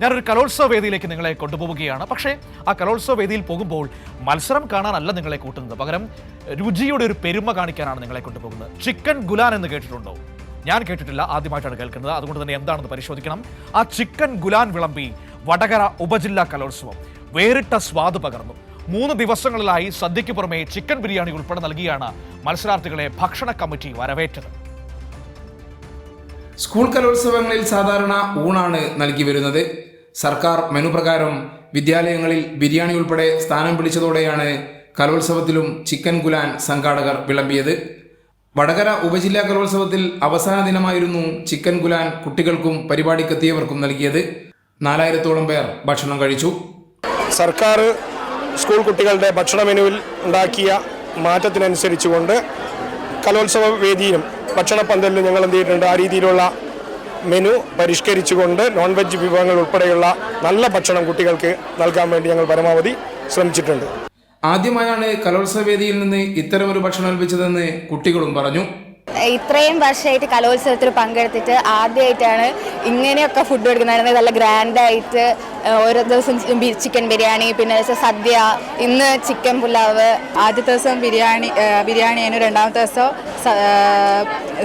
ഞാനൊരു കലോത്സവ വേദിയിലേക്ക് നിങ്ങളെ കൊണ്ടുപോവുകയാണ്. പക്ഷേ ആ കലോത്സവ വേദിയിൽ പോകുമ്പോൾ മത്സരം കാണാനല്ല നിങ്ങളെ കൂട്ടുന്നത്. പകരം രുചിയുടെ ഒരു പെരുമ കാണിക്കാനാണ് നിങ്ങളെ കൊണ്ടുപോകുന്നത്. ചിക്കൻ ഗുലാൻ എന്ന് കേട്ടിട്ടുണ്ടോ? ഞാൻ കേട്ടിട്ടില്ല ആദ്യമായിട്ടാണ് കേൾക്കുന്നത്. അതുകൊണ്ട് തന്നെ എന്താണെന്ന് പരിശോധിക്കണം. ആ ചിക്കൻ ഗുലാൻ വിളമ്പി വടകര ഉപജില്ലാ കലോത്സവം. വേറിട്ട സ്വാദ് പകർന്നു. മൂന്ന് ദിവസങ്ങളിലായി സദ്യയ്ക്ക് പുറമെ ചിക്കൻ ബിരിയാണി ഉൾപ്പെടെ നൽകിയാണ് മത്സരാർത്ഥികളെ ഭക്ഷണ കമ്മിറ്റി വരവേറ്റത്. സ്കൂൾ കലോത്സവങ്ങളിൽ സാധാരണ ഊണാണ് നൽകി വരുന്നത്. സർക്കാർ മെനു പ്രകാരം വിദ്യാലയങ്ങളിൽ ബിരിയാണി ഉൾപ്പെടെ സ്ഥാനം പിടിച്ചതോടെയാണ് കലോത്സവത്തിലും ചിക്കൻ ഗുലാൻ സംഘാടകർ വിളമ്പിയത്. വടകര ഉപജില്ലാ കലോത്സവത്തിൽ അവസാന ദിനമായിരുന്നു ചിക്കൻ ഗുലാൻ കുട്ടികൾക്കും പരിപാടിക്കെത്തിയവർക്കും നൽകിയത്. നാലായിരത്തോളം പേർ ഭക്ഷണം കഴിച്ചു. സർക്കാർ സ്കൂൾ കുട്ടികളുടെ ഭക്ഷണ മെനുവിൽ ഉണ്ടാക്കിയ മാറ്റത്തിനനുസരിച്ചുകൊണ്ട് കലോത്സവ വേദിയിലും ഭക്ഷണ പന്തലിലും ഞങ്ങൾ എന്ത് ചെയ്തിട്ടുണ്ട്? ആ രീതിയിലുള്ള മെനു പരിഷ്കരിച്ചുകൊണ്ട് നോൺ വെജ് വിഭവങ്ങൾ ഉൾപ്പെടെയുള്ള നല്ല ഭക്ഷണം കുട്ടികൾക്ക് നൽകാൻ വേണ്ടി ഞങ്ങൾ പരമാവധി ശ്രമിച്ചിട്ടുണ്ട്. ആദ്യമായാണ് കലോത്സവ വേദിയിൽ നിന്ന് ഇത്തരമൊരു ഭക്ഷണം ലഭിച്ചതെന്ന് കുട്ടികളും പറഞ്ഞു. ഇത്രയും വർഷമായിട്ട് കലോത്സവത്തിൽ പങ്കെടുത്തിട്ട് ആദ്യമായിട്ടാണ് ഇങ്ങനെയൊക്കെ ഫുഡ് കൊടുക്കുന്നത് നല്ല ഗ്രാൻഡായിട്ട് ഓരോ ദിവസം ചിക്കൻ ബിരിയാണി പിന്നെ സദ്യ ഇന്ന് ചിക്കൻ പുലാവ് ആദ്യത്തെ ദിവസം ബിരിയാണി ബിരിയാണി ആയിരുന്നു രണ്ടാമത്തെ ദിവസം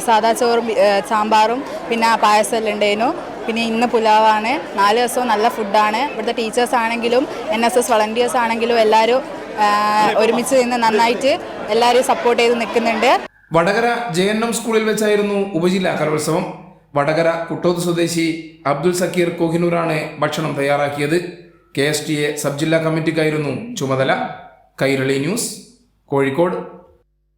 സാദാ ചോറും സാമ്പാറും പിന്നെ പായസം എല്ലാം ഉണ്ടായിരുന്നു. പിന്നെ ഇന്ന് പുലാവാണ്. നാല് ദിവസവും നല്ല ഫുഡാണ് ഇവിടുത്തെ ടീച്ചേഴ്സ് ആണെങ്കിലും എൻ എസ് എസ് വളണ്ടിയേഴ്സ് ആണെങ്കിലും എല്ലാവരും ഒരുമിച്ച് നിന്ന് നന്നായിട്ട് എല്ലാവരും സപ്പോർട്ട് ചെയ്ത് നിൽക്കുന്നുണ്ട്. വടകര ജെ എൻ എം സ്കൂളിൽ വെച്ചായിരുന്നു ഉപജില്ലാ കലോത്സവം. വടകര കുട്ടോത്ത് സ്വദേശി അബ്ദുൽ സക്കീർ കോഹിനൂറാണ് ഭക്ഷണം തയ്യാറാക്കിയത്. K S T A sub ജില്ലാ കമ്മിറ്റിക്കായിരുന്നു ചുമതല. കൈരളി ന്യൂസ് കോഴിക്കോട്.